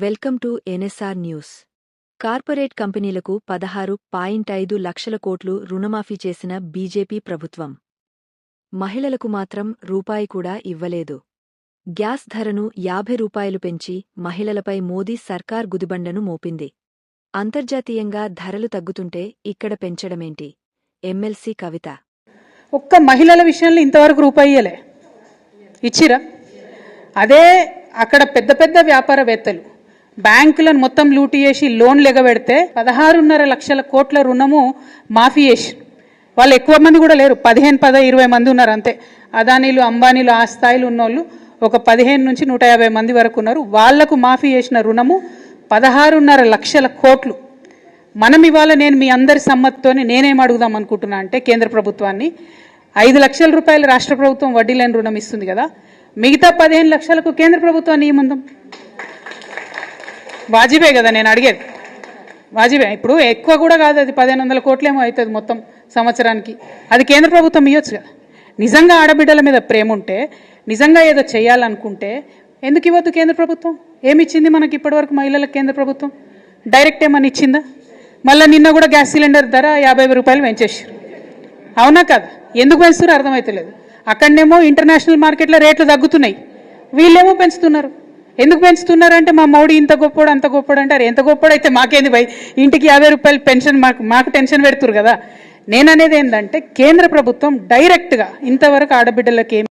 Welcome to NSR news. Corporate కంపెనీలకు పదహారు point ఐదు లక్షల కోట్లు రుణమాఫీ చేసిన బీజేపీ ప్రభుత్వం. మహిళలకు మాత్రం రూపాయి కూడా ఇవ్వలేదు. గ్యాస్ ధరను యాభై రూపాయలు పెంచి మహిళలపై మోదీ సర్కార్ గుదిబండను మోపింది. అంతర్జాతీయంగా ధరలు తగ్గుతుంటే ఇక్కడ పెంచడమేంటి? ఎమ్మెల్సీ కవిత. ఒక్క మహిళల విషయంలో ఇంతవరకు రూపాయి ఇచ్చిరా? అదే అక్కడ పెద్ద పెద్ద వ్యాపారవేత్తలు బ్యాంకులను మొత్తం లూటు చేసి లోన్లు ఎగబెడితే పదహారున్నర లక్షల కోట్ల రుణము మాఫీ చేసి వాళ్ళు ఎక్కువ మంది కూడా లేరు. పదిహేను పద ఇరవై మంది ఉన్నారు అంతే. అదానీలు అంబానీలు ఆ స్థాయిలో ఉన్నోళ్ళు ఒక పదిహేను నుంచి నూట యాభై మంది వరకు ఉన్నారు. వాళ్ళకు మాఫీ చేసిన రుణము పదహారున్నర లక్షల కోట్లు. మనం ఇవాళ నేను మీ అందరి సమ్మతితోనే నేనేం అడుగుదాం అనుకుంటున్నా అంటే కేంద్ర ప్రభుత్వాన్ని ఐదు లక్షల రూపాయలు రాష్ట్ర ప్రభుత్వం వడ్డీ లేని రుణం ఇస్తుంది కదా. మిగతా పదిహేను లక్షలకు కేంద్ర ప్రభుత్వాన్ని ఏముందాం? వాజిబే కదా నేను అడిగేది. వాజిబే ఇప్పుడు ఎక్కువ కూడా కాదు అది పదిహేను వందల కోట్లేమో అవుతుంది మొత్తం సంవత్సరానికి. అది కేంద్ర ప్రభుత్వం ఇవ్వచ్చు కదా. నిజంగా ఆడబిడ్డల మీద ప్రేమ ఉంటే నిజంగా ఏదో చేయాలనుకుంటే ఎందుకు ఇవ్వద్దు కేంద్ర ప్రభుత్వం? ఏమి ఇచ్చింది మనకి ఇప్పటివరకు మహిళలకు కేంద్ర ప్రభుత్వం? డైరెక్ట్ ఏమని ఇచ్చిందా? మళ్ళీ నిన్న కూడా గ్యాస్ సిలిండర్ ధర యాభై రూపాయలు పెంచేసారు అవునా కదా? ఎందుకు పెంచుతారో అర్థమైతలేదు. అక్కడనేమో ఇంటర్నేషనల్ మార్కెట్లో రేట్లు తగ్గుతున్నాయి. వీళ్ళేమో పెంచుతున్నారు. ఎందుకు పెంచుతున్నారంటే మా మోడీ ఇంత గొప్పోడు అంత గొప్పోడు అంటారు. ఎంత గొప్పోడు అయితే మాకేంది భయ్? ఇంటికి యాభై రూపాయలు పెన్షన్ మాకు మాకు టెన్షన్ పెడుతురు కదా. నేను అనేది ఏంటంటే కేంద్ర ప్రభుత్వం డైరెక్ట్గా ఇంతవరకు ఆడబిడ్డలకి ఏం